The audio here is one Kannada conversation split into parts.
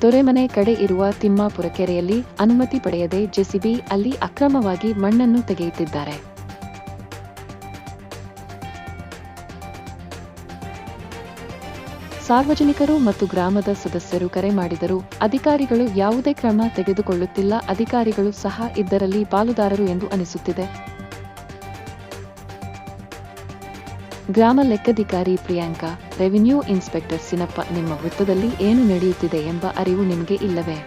ತೊರೆಮನೆ ಕಡೆ ಇರುವ ತಿಮ್ಮಾಪುರ ಕೆರೆಯಲ್ಲಿ ಅನುಮತಿ ಪಡೆಯದೆ ಜೆಸಿಬಿ ಅಲ್ಲಿ ಅಕ್ರಮವಾಗಿ ಮಣ್ಣನ್ನು ತೆಗೆಯುತ್ತಿದ್ದಾರೆ. ಸಾರ್ವಜನಿಕರು ಮತ್ತು ಗ್ರಾಮದ ಸದಸ್ಯರು ಕರೆ ಮಾಡಿದರೂ ಅಧಿಕಾರಿಗಳು ಯಾವುದೇ ಕ್ರಮ ತೆಗೆದುಕೊಳ್ಳುತ್ತಿಲ್ಲ. ಅಧಿಕಾರಿಗಳು ಸಹ ಇದರಲ್ಲಿ ಪಾಲುದಾರರು ಎಂದು ಅನಿಸುತ್ತಿದೆ. ಗ್ರಾಮ ಲೆಕ್ಕಾಧಿಕಾರಿ ಪ್ರಿಯಾಂಕಾ, ರೆವಿನ್ಯೂ ಇನ್ಸ್ಪೆಕ್ಟರ್ ಸಿನಪ್ಪ, ನಿಮ್ಮ ವೃತ್ತದಲ್ಲಿ ಏನು ನಡೆಯುತ್ತಿದೆ ಎಂಬ ಅರಿವು ನಿಮಗೆ ಇಲ್ಲವೇ?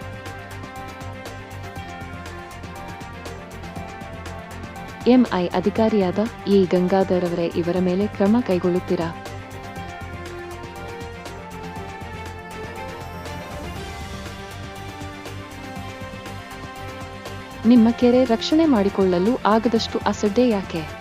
ಎಂಐ ಅಧಿಕಾರಿಯಾದ ಇ ಗಂಗಾಧರ್ ಅವರೇ ಇವರ ಮೇಲೆ ಕ್ರಮ ಕೈಗೊಳ್ಳುತ್ತೀರಾ? ನಿಮ್ಮ ಕೆರೆ ರಕ್ಷಣೆ ಮಾಡಿಕೊಳ್ಳಲು ಆಗದಷ್ಟು ಅಸಡ್ಡೆ ಯಾಕೆ?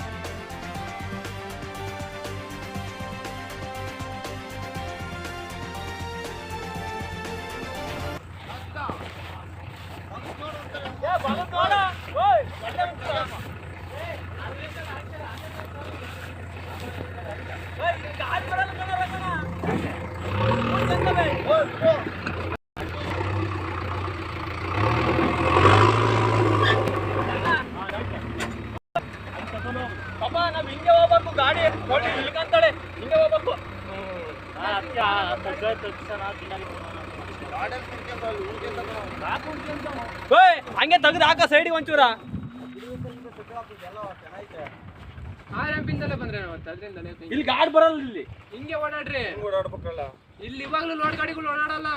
ಪಾಪ ನಾವ್ ಹಿಂಗೆ ಹೋಗ್ಬೇಕು ಗಾಡಿ ನೋಡಿ ಇಳ್ಕಂತಾಳೆ ಹಿಂಗೆ ಹೋಗ್ಬೇಕು ಓಯ್ ಹಂಗೆ ತೆಗ್ದು ಹಾಕ ಸೈಡಿಗೆ ಒಂಚೂರ. ಆರಂಪಿಂದಲೇ ಬಂದ್ರೆ ಮತ್ತೆ ಅದರಿಂದಲೇ ಇಲ್ಲಿ ಗಾಡಿ ಬರಲ್ಲ ಇಲ್ಲಿ. ಹಿಂಗೆ ಓಡಾಡ್ರಿ. ಇಲ್ಲಿ ಇವಾಗ್ಲೂ ಲೋಡ್ ಗಾಡಿಗಳು ಓಡಾಡಲ್ಲ.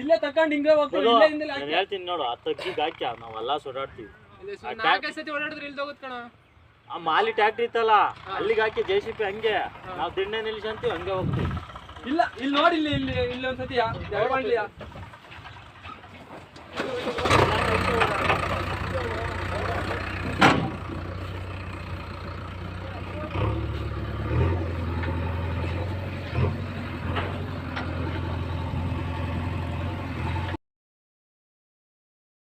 ಇಲ್ಲೇ ತಕೊಂಡ್ ಹಿಂಗೆ ಹೋಗ್ತೀವಿ ಇಲ್ಲೇ ಹಿಂದೆ ಹೇಳ್ತೀನಿ ನೋಡು ಆ ತಗ್ಗಿಗೆ ಹಾಕಿ ನಾವೆಲ್ಲ ಸುಡಾಡ್ತೀವಿ. ನಾಲ್ಕೈದು ಸತಿ ಓಡಾಡಿದ್ರೆ ಇಲ್ಲಿ ಹೋಗುತ್ತೆ ಕಣ. ಆ ಮಾಲಿ ಟ್ಯಾಕ್ಟ್ರಿ ಇತ್ತಲ್ಲ, ಅಲ್ಲಿಗೆ ಹಾಕಿ ಜೆ ಸಿ ಪಿ ಹಂಗೆ. ನಾವು ದಿಣ್ಣೆ ನಿಲ್ಸಂತೀವಿ ಹಂಗೆ ಹೋಗ್ತೀವಿ. ಇಲ್ಲ, ಇಲ್ಲಿ ನೋಡಿ, ಇಲ್ಲಿ ಇಲ್ಲಿ ಇಲ್ಲಿ